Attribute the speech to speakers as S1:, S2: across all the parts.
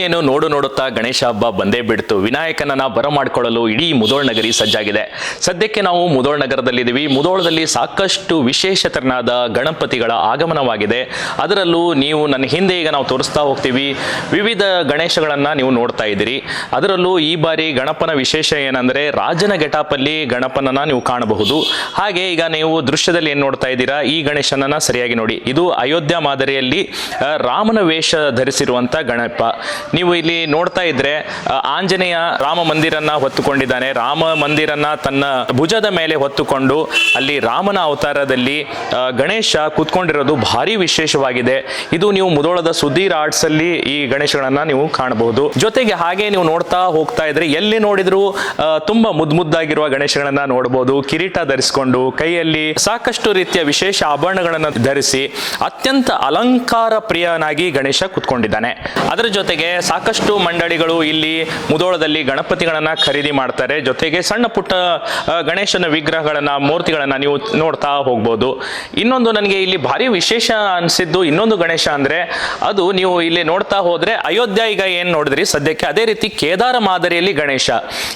S1: ಇನ್ನೇನು ನೋಡು ನೋಡುತ್ತಾ ಗಣೇಶ ಹಬ್ಬ ಬಂದೇ ಬಿಡ್ತು. ವಿನಾಯಕನನ್ನ ಬರಮಾಡಿಕೊಳ್ಳಲು ಇಡೀ ಮುದೋಳ್ ನಗರಿ ಸಜ್ಜಾಗಿದೆ. ಸದ್ಯಕ್ಕೆ ನಾವು ಮುದೋಳ್ ನಗರದಲ್ಲಿದ್ದೀವಿ. ಮುದೋಳದಲ್ಲಿ ಸಾಕಷ್ಟು ವಿಶೇಷತರನಾದ ಗಣಪತಿಗಳ ಆಗಮನವಾಗಿದೆ. ಅದರಲ್ಲೂ ನೀವು ನನ್ನ ಹಿಂದೆ ಈಗ ನಾವು ತೋರಿಸ್ತಾ ಹೋಗ್ತೀವಿ. ವಿವಿಧ ಗಣೇಶಗಳನ್ನ ನೀವು ನೋಡ್ತಾ ಇದ್ದೀರಿ. ಅದರಲ್ಲೂ ಈ ಬಾರಿ ಗಣಪನ ವಿಶೇಷ ಏನಂದ್ರೆ ರಾಜನ ಗೆಟಾಪಲ್ಲಿ ಗಣಪನನ್ನ ನೀವು ಕಾಣಬಹುದು. ಹಾಗೆ ಈಗ ನೀವು ದೃಶ್ಯದಲ್ಲಿ ಏನು ನೋಡ್ತಾ ಇದ್ದೀರಾ? ಈ ಗಣೇಶನನ್ನ ಸರಿಯಾಗಿ ನೋಡಿ. ಇದು ಅಯೋಧ್ಯ ಮಾದರಿಯಲ್ಲಿ ರಾಮನ ವೇಷ ಧರಿಸಿರುವಂತ ಗಣಪ. ನೀವು ಇಲ್ಲಿ ನೋಡ್ತಾ ಇದ್ರೆ ಆಂಜನೇಯ ರಾಮ ಮಂದಿರನ್ನ ಹೊತ್ತುಕೊಂಡಿದ್ದಾನೆ. ರಾಮ ಮಂದಿರನ್ನ ತನ್ನ ಭುಜದ ಮೇಲೆ ಹೊತ್ತುಕೊಂಡು ಅಲ್ಲಿ ರಾಮನ ಅವತಾರದಲ್ಲಿ ಗಣೇಶ ಕೂತ್ಕೊಂಡಿರೋದು ಭಾರಿ ವಿಶೇಷವಾಗಿದೆ. ಇದು ನೀವು ಮುದೋಳದ ಸುದೀರ್ ಆರ್ಟ್ಸ್ ಅಲ್ಲಿ ಈ ಗಣೇಶಗಳನ್ನ ನೀವು ಕಾಣಬಹುದು. ಜೊತೆಗೆ ಹಾಗೆ ನೀವು ನೋಡ್ತಾ ಹೋಗ್ತಾ ಇದ್ರೆ, ಎಲ್ಲಿ ನೋಡಿದ್ರು ತುಂಬಾ ಮುದ್ ಮುದ್ದಾಗಿರುವ ಗಣೇಶಗಳನ್ನ ನೋಡಬಹುದು ಕಿರೀಟ ಧರಿಸಿಕೊಂಡು, ಕೈಯಲ್ಲಿ ಸಾಕಷ್ಟು ರೀತಿಯ ವಿಶೇಷ ಆಭರಣಗಳನ್ನ ಧರಿಸಿ, ಅತ್ಯಂತ ಅಲಂಕಾರ ಪ್ರಿಯನಾಗಿ ಗಣೇಶ ಕೂತ್ಕೊಂಡಿದ್ದಾನೆ. ಅದರ ಜೊತೆಗೆ ಸಾಕಷ್ಟು ಮಂಡಳಿಗಳು ಇಲ್ಲಿ ಮುದೋಳದಲ್ಲಿ ಗಣಪತಿಗಳನ್ನು ಖರೀದಿ ಮಾಡ್ತಾರೆ. ಜೊತೆಗೆ ಸಣ್ಣ ಪುಟ್ಟ ಗಣೇಶನ ವಿಗ್ರಹಗಳನ್ನು, ಮೂರ್ತಿಗಳನ್ನು ನೀವು ನೋಡ್ತಾ ಹೋಗ್ಬೋದು. ಇನ್ನೊಂದು ನನಗೆ ಇಲ್ಲಿ ಭಾರಿ ವಿಶೇಷ ಅನಿಸಿದ್ದು ಇನ್ನೊಂದು ಗಣೇಶ ಅಂದ್ರೆ, ಅದು ನೀವು ಇಲ್ಲಿ ನೋಡ್ತಾ ಹೋದರೆ ಅಯೋಧ್ಯ ಈಗ ಏನು ನೋಡಿದ್ರಿ? ಸದ್ಯಕ್ಕೆ ಅದೇ ರೀತಿ ಕೇದಾರ ಮಾದರಿಯಲ್ಲಿ ಗಣೇಶ.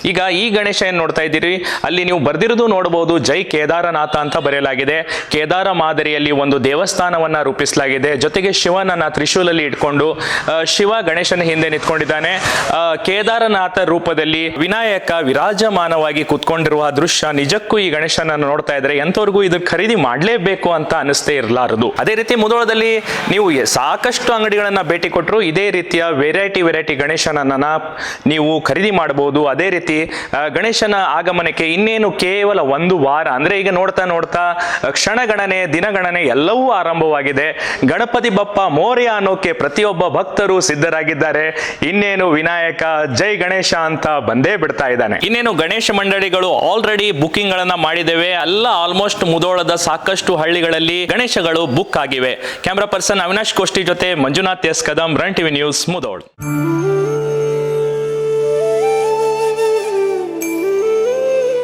S1: ಈಗ ಈ ಗಣೇಶ ಏನು ನೋಡ್ತಾ ಇದ್ದೀರಿ? ಅಲ್ಲಿ ನೀವು ಬರ್ದಿರೋದು ನೋಡಬಹುದು ಜೈ ಕೇದಾರನಾಥ ಅಂತ ಬರೆಯಲಾಗಿದೆ. ಕೇದಾರ ಮಾದರಿಯಲ್ಲಿ ಒಂದು ದೇವಸ್ಥಾನವನ್ನ ರೂಪಿಸಲಾಗಿದೆ. ಜೊತೆಗೆ ಶಿವನನ್ನ ತ್ರಿಶೂಲಲ್ಲಿ ಇಟ್ಕೊಂಡು ಶಿವ ಗಣೇಶನ ಹಿಂದೆ ನಿಂತ್ಕೊಂಡಿದ್ದಾನೆ. ಕೇದಾರನಾಥ ರೂಪದಲ್ಲಿ ವಿನಾಯಕ ವಿರಾಜಮಾನವಾಗಿ ಕುತ್ಕೊಂಡಿರುವ ದೃಶ್ಯ ನಿಜಕ್ಕೂ ಈ ಗಣೇಶನನ್ನು ನೋಡ್ತಾ ಇದ್ರೆ ಎಂತವರೆಗೂ ಇದು ಖರೀದಿ ಮಾಡಲೇಬೇಕು ಅಂತ ಅನಿಸ್ತೇ ಇರಲಾರದು. ಅದೇ ರೀತಿ ಮುದೋಳದಲ್ಲಿ ನೀವು ಸಾಕಷ್ಟು ಅಂಗಡಿಗಳನ್ನ ಭೇಟಿ ಕೊಟ್ಟರು ಇದೇ ರೀತಿಯ ವೆರೈಟಿ ವೆರೈಟಿ ಗಣೇಶನನ್ನ ನೀವು ಖರೀದಿ ಮಾಡಬಹುದು ಅದೇ ರೀತಿ ಗಣೇಶನ ಆಗಮನಕ್ಕೆ ಇನ್ನೇನು ಕೇವಲ ಒಂದು ವಾರ, ಅಂದ್ರೆ ಈಗ ನೋಡ್ತಾ ನೋಡ್ತಾ ಕ್ಷಣಗಣನೆ, ದಿನಗಣನೆ ಎಲ್ಲವೂ ಆರಂಭವಾಗಿದೆ. ಗಣಪತಿ ಬಪ್ಪ ಮೋರ್ಯ ಅನ್ನೋಕೆ ಪ್ರತಿಯೊಬ್ಬ ಭಕ್ತರು ಸಿದ್ಧರಾಗಿದ್ದಾರೆ. ಇನ್ನೇನು ವಿನಾಯಕ, ಜೈ ಗಣೇಶ ಅಂತ ಬಂದೇ ಬಿಡ್ತಾ ಇದ್ದಾನೆ. ಇನ್ನೇನು ಗಣೇಶ ಮಂಡಳಿಗಳು ಆಲ್ರೆಡಿ ಬುಕಿಂಗ್ ಗಳನ್ನ ಮಾಡಿದ್ದೇವೆ. ಎಲ್ಲ ಆಲ್ಮೋಸ್ಟ್ ಮುದೋಳದ ಸಾಕಷ್ಟು ಹಳ್ಳಿಗಳಲ್ಲಿ ಗಣೇಶಗಳು ಬುಕ್ ಆಗಿವೆ. ಕ್ಯಾಮ್ರಾ ಪರ್ಸನ್ ಅವಿನಾಶ್ ಕೋಷ್ಟಿ ಜೊತೆ Manjunath S Kadam run TV news Mudhol.